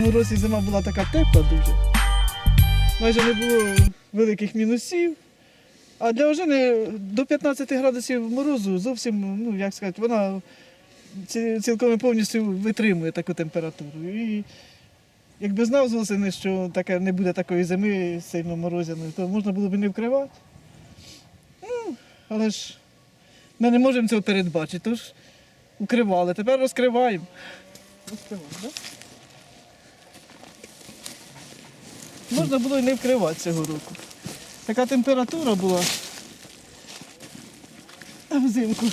Цьому році зима була така тепла дуже. Майже не було великих мінусів. А для ожини до 15 градусів морозу зовсім, ну як сказати, вона цілком повністю витримує таку температуру. І якби знав з осени, що таке не буде такої зими сильно морозяної, то можна було б не вкривати. Ну, але ж ми не можемо цього передбачити, тож укривали. Тепер розкриваємо. Розкриваємо, так? Можна було і не вкривати цього року. Така температура була. Взимку.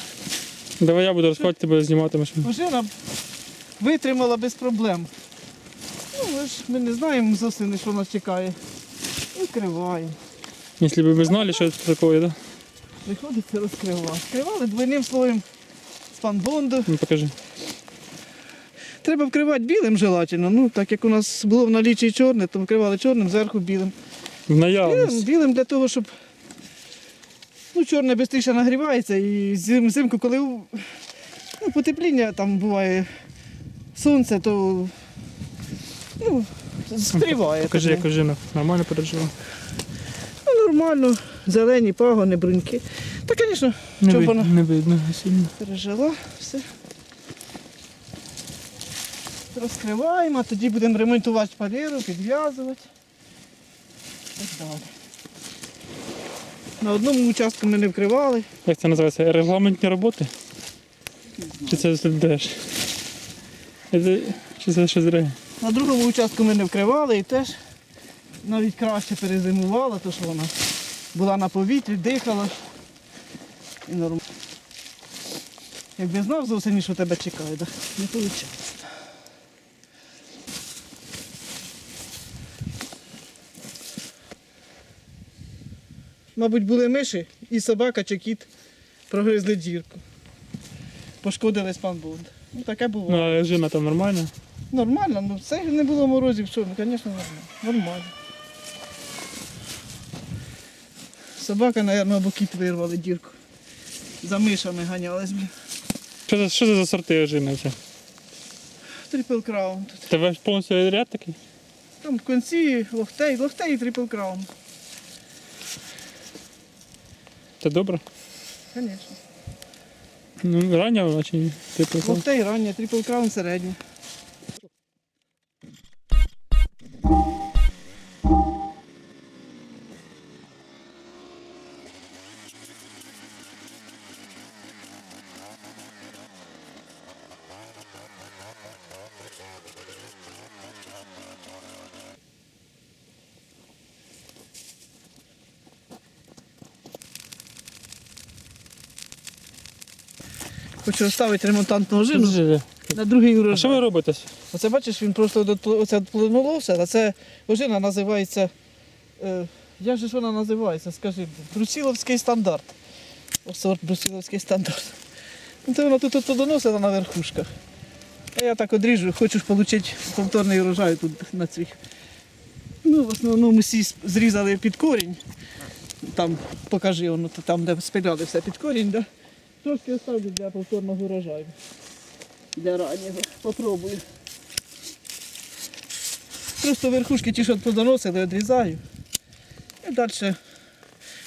Давай я буду розходити, тебе зніматимеш. Машина витримала без проблем. Ну, ми ж ми не знаємо з осени, що нас чекає. Викриваємо. Якщо б ви знали, що це таке, да? Приходиться розкривати. Вкривали двойним слоєм спанбонду. Ну покажи. Треба вкривати білим желательно. Ну, так як у нас було в налічі чорне, то вкривали чорним, зверху білим. В Білим, наявність. білим для того, щоб ну, чорне швидше нагрівається і зим, взимку, коли у- ну, потепління там буває сонце, то ну, спріває. Покажи, як ожина. Нормально пережила. Ну, нормально, зелені пагони, бруньки. Та, звісно, Не, вид- вона не видно сильно. пережила все. Розкриваємо, а тоді будемо ремонтувати шпалеру, підв'язувати. Так далі. На одному участку ми не вкривали. Як це називається? Регламентні роботи? Чи це ДЕШ? Чи це щось друге? На другому участку ми не вкривали і теж навіть краще перезимувала, тому що вона була на повітрі, дихала. І нормально. Якби знав з осені, що тебе чекає, так не виходить. Мабуть, були миші і собака чи кіт прогризли дірку. Пошкодили спанбонд. Ну таке було. Ну, а ожина там нормальна. Нормально, ну це не було морозів, що, ну, звісно, нормально. Нормально. Собака, мабуть, або кіт вирвали дірку. За мишами ганялись. блін. Що це, що це за сорти ожини? Це? Трипл краун тут. Тебе повністю ряд такий? Там в кінці лохтей, лохтей і трипл краун. Це добре? Звісно. Ну, рання чи? Типу, Лохтей рання, трипл краун середнє. Хочу оставити ремонтантну ожину Жили. на другий урожай. А що ви робите? Оце бачиш, він просто до оце плонулося, а це ожина називається. Е, як же ж вона називається? Скажи, брусіловський стандарт. О, сорт брусіловський стандарт. Ну, то вона тут, доносила на верхушках. А я так одріжу, хочу ж отримати повторний урожай тут на цих. Ну, в основному всі с- зрізали під корінь. Там покажи, воно то там, де спиляли все під корінь, да? Трошки оставлю для повторного урожаю. Для раннього. Попробую. Просто верхушки ті, що подоносили, відрізаю. І далі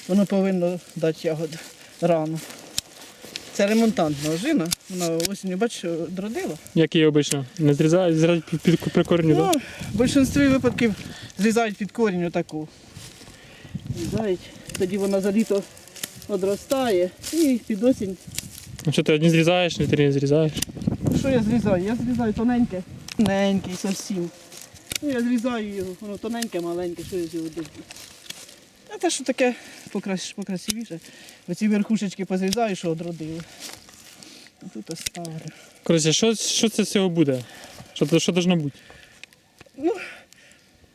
воно повинно дати ягоди рано. Це ремонтантна ожина. Вона осінню, бачиш, дродила. Як її обично? Не зрізають, зрізають під, під, при корні, Ну, так? в більшості випадків зрізають під корінь отаку. Зрізають, тоді вона за літо одростає і під осінь. А що ти одні зрізаєш, не ти не зрізаєш? Що я зрізаю? Я зрізаю тоненьке. Тоненький зовсім. Ну, я зрізаю його, воно тоненьке, маленьке, що я з його доб'ю. А те, що таке покрас... покрасивіше. Оці верхушечки позрізаю, що одродили. А тут оставлю. Коротше, що, що це з цього буде? Що, що должно бути?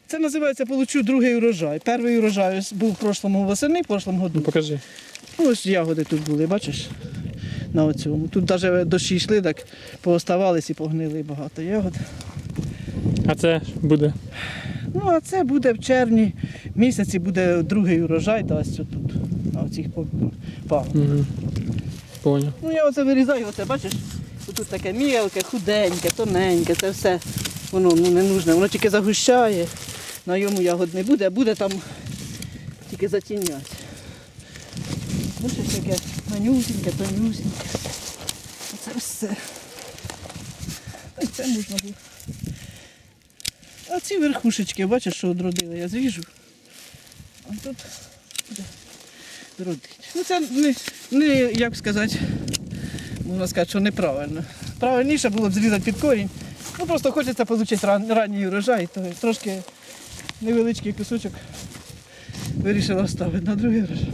Це називається получу другий урожай. Перший урожай ось був в прошлому восени, в прошлому Ну покажи. Ну, Ось ягоди тут були, бачиш? На оцьому. Тут навіть дощі йшли, так пооставались і погнили багато ягод. А це буде. Ну, а це буде в червні місяці, буде другий урожай, дасть отут, на оцих пагонах. Угу. Поняв. Ну я оце вирізаю, оце бачиш, тут таке мілке, худеньке, тоненьке, це все Воно ну, не нужне, воно тільки загущає. На йому ягод не буде, а буде там тільки затіняти. Щось таке манюсіньке, тонюсіньке. Оце все. Та й це можна було. А ці верхушечки, бачиш, що одродили, я зріжу. А тут родить. Ну це не, не, як сказати, можна сказати, що неправильно. Правильніше було б зрізати під корінь. Ну просто хочеться отримати ран, ранній урожай, то трошки невеличкий кусочок вирішила оставити на другий урожай.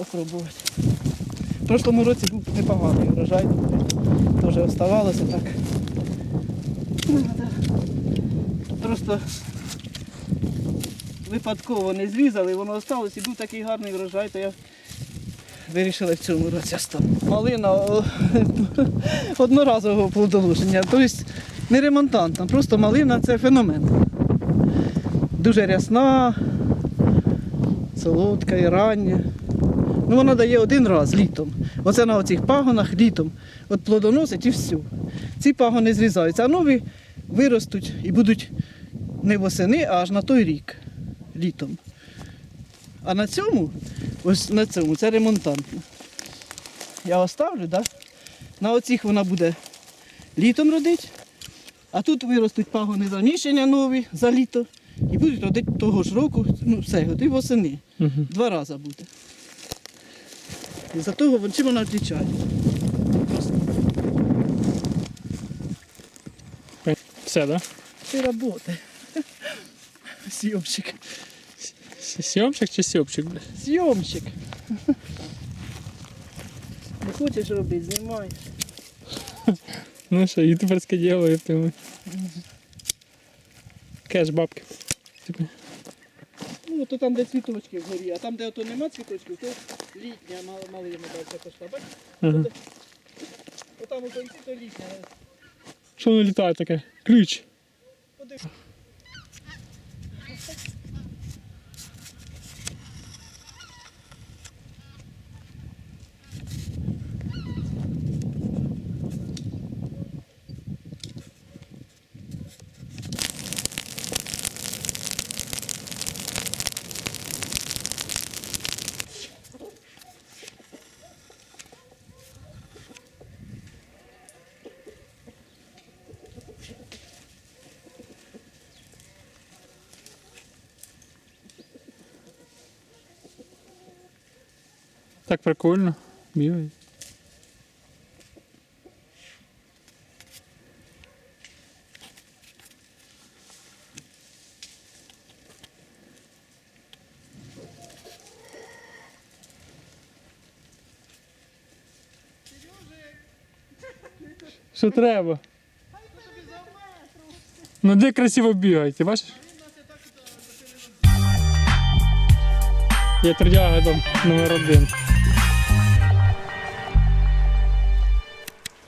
Попробувати. В прошлому році був непоганий урожай, теж оставалося так. Ну. Просто випадково не зрізали, воно осталось і був такий гарний врожай, то я вирішила в цьому році оставити. Малина одноразового плодоношення, тобто не ремонтантна, просто малина це феномен. Дуже рясна, солодка і рання. Ну, вона дає один раз літом. Оце на оцих пагонах літом. От плодоносить і все. Ці пагони зрізаються, а нові виростуть і будуть не восени, а аж на той рік літом. А на цьому, ось на цьому, це ремонтантно. Я оставлю, да? на оцих вона буде літом родити, а тут виростуть пагони заміщення нові за літо і будуть родити того ж року, ну все, і восени. Угу. Два рази буде. І за того вон- чим вона відрізняє. Все, да? це роботи. Сйомщик. С- Сьомчик чи сьопчик? бля? Зйомщик. Не хочеш робити, знімай. Ну що, ютуберське діло, я пойму. Кеш бабки. Ну, то там, де цвіточки вгорі, а там, де ото нема цвіточків, то літня мали, мали йому далі пішла. Бачиш? Ага. Отам у кінці то літня. Що воно літає таке? Ключ. Подивись. Так прикольно. Білий. Що треба? Ну де красиво бігають, бачиш? Я трудяга там номер один.